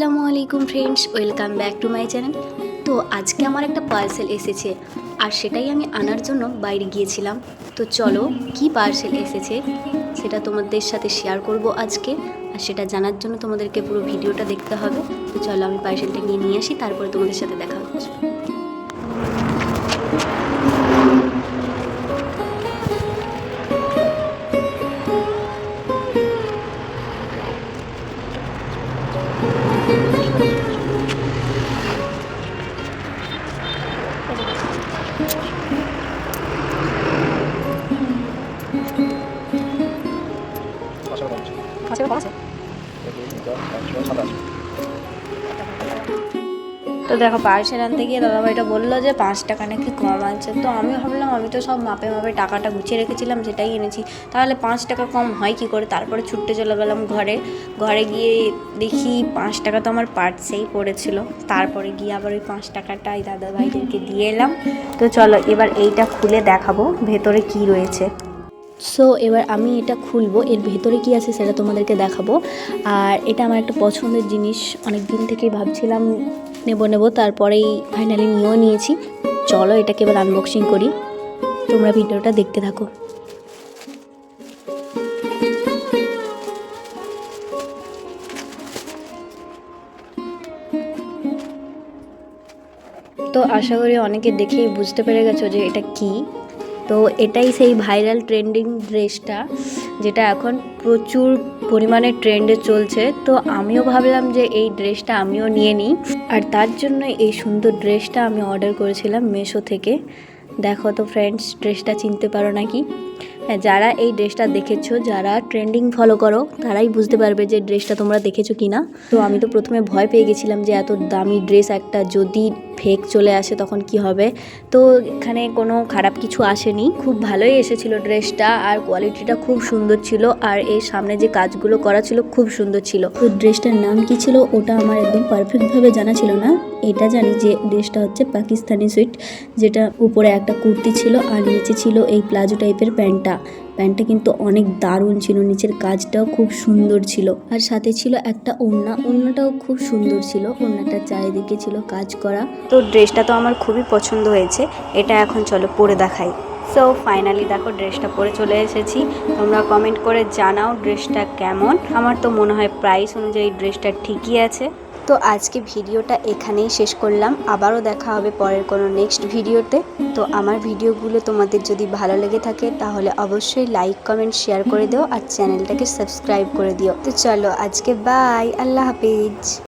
আসসালামু আলাইকুম friends welcome back to my channel তো আজকে আমার একটা পার্সেল এসেছে, আর সেটাই আমি আনার জন্য বাইরে গিয়েছিলাম। তো চলো, কি পার্সেল এসেছে সেটা তোমাদের সাথে শেয়ার করব আজকে, আর সেটা জানার জন্য তোমাদেরকে পুরো ভিডিওটা দেখতে হবে। তো চলো আমি পার্সেলটা নিয়ে নিয়ে আসি, তারপরে তোমাদের সাথে দেখা হচ্ছে। পাঁচশো টাকা হচ্ছে পাঁচ টাকা কম আছে দুই চার পাঁচ ছয় সাতাশ তো দেখো, পার্সেল আনতে গিয়ে দাদাভাইটা বলল যে পাঁচ টাকা নাকি কম আছে। তো আমি ভাবলাম, আমি তো সব মাপে মাপে টাকাটা গুছিয়ে রেখেছিলাম সেটাই এনেছি। তাহলে পাঁচ টাকা কম হয় কি করে? তারপরে ছুটতে চলে গেলাম ঘরে। ঘরে গিয়ে দেখি পাঁচ টাকা তো আমার পার্টসেই পড়েছিল। তারপরে গিয়ে আবার ওই পাঁচ টাকাটা এই দাদাভাইদেরকে দিয়ে এলাম। তো চলো, এবার এইটা খুলে দেখাবো, ভেতরে কি রয়েছে। সো এবার আমি এটা খুলবো। এর ভেতরে কি আছে সেটা তোমাদেরকে দেখাবো। আর এটা আমার একটা পছন্দের জিনিস। অনেক দিন থেকেই ভাবছিলাম নেব নেব। তারপরেই ফাইনালি নিয়েও নিয়েছি। চলো, এটাকে এবার আনবক্সিং করি। তোমরা ভিডিওটা দেখতে থাকো। তো আশা করি অনেকে দেখেই বুঝতে পেরে গেছো যে এটা কি। তো এটাই সেই ভাইরাল ট্রেন্ডিং ড্রেসটা যেটা এখন প্রচুর পরিমাণে ট্রেন্ডে চলছে। তো আমিও ভাবলাম যে এই ড্রেসটা আমিও নিয়ে নিই। আর তার জন্য এই সুন্দর ড্রেসটা আমি অর্ডার করেছিলাম মেশো থেকে। দেখো তো ফ্রেন্ডস ড্রেসটা চিনতে পারো নাকি? হ্যাঁ যারা এই ড্রেসটা দেখেছ, যারা ট্রেন্ডিং ফলো করো, তারাই বুঝতে পারবে যে ড্রেসটা তোমরা দেখেছ কি না তো আমি তো প্রথমে ভয় পেয়ে গেছিলাম যে এত দামি ড্রেস একটা, যদি ফেক চলে আসে তখন কি হবে? তো এখানে কোনো খারাপ কিছু আসেনি। খুব ভালোই এসেছিল ড্রেসটা আর কোয়ালিটিটা খুব সুন্দর ছিল আর এর সামনে যে কাজগুলো করা ছিল খুব সুন্দর ছিল। তো ড্রেসটার নাম কি ছিল ওটা আমার একদম পারফেক্টভাবে জানা ছিল না। এটা জানি যে ড্রেসটা হচ্ছে পাকিস্তানি সুইট যেটা উপরে একটা কুর্তি ছিল আর নিচে ছিল এই প্লাজো টাইপের প্যান্টটা। প্যান্টটা কিন্তু অনেক দারুণ ছিল, নিচের কাজটাও খুব সুন্দর ছিল। আর সাথে ছিল একটা ওড়না, ওড়নাটাও খুব সুন্দর ছিল ওড়নাটার চারিদিকে ছিল কাজ করা। তো ড্রেসটা তো আমার খুবই পছন্দ হয়েছে, এটা এখন চলো পরে দেখাই। সো ফাইনালি দেখো ড্রেসটা পরে চলে এসেছি, তোমরা কমেন্ট করে জানাও ড্রেসটা কেমন। আমার তো মনে হয় প্রাইস অনুযায়ী ড্রেসটা ঠিকই আছে। তো আজকে ভিডিওটা এখানেই শেষ করলাম। আবারও দেখা হবে পরের কোনো নেক্সট ভিডিওতে। তো আমার ভিডিওগুলো তোমাদের যদি ভালো লেগে থাকে, তাহলে অবশ্যই লাইক কমেন্ট শেয়ার করে দিও আর চ্যানেলটাকে সাবস্ক্রাইব করে দিও। তো চলো আজকে বাই আল্লাহ হাফিজ।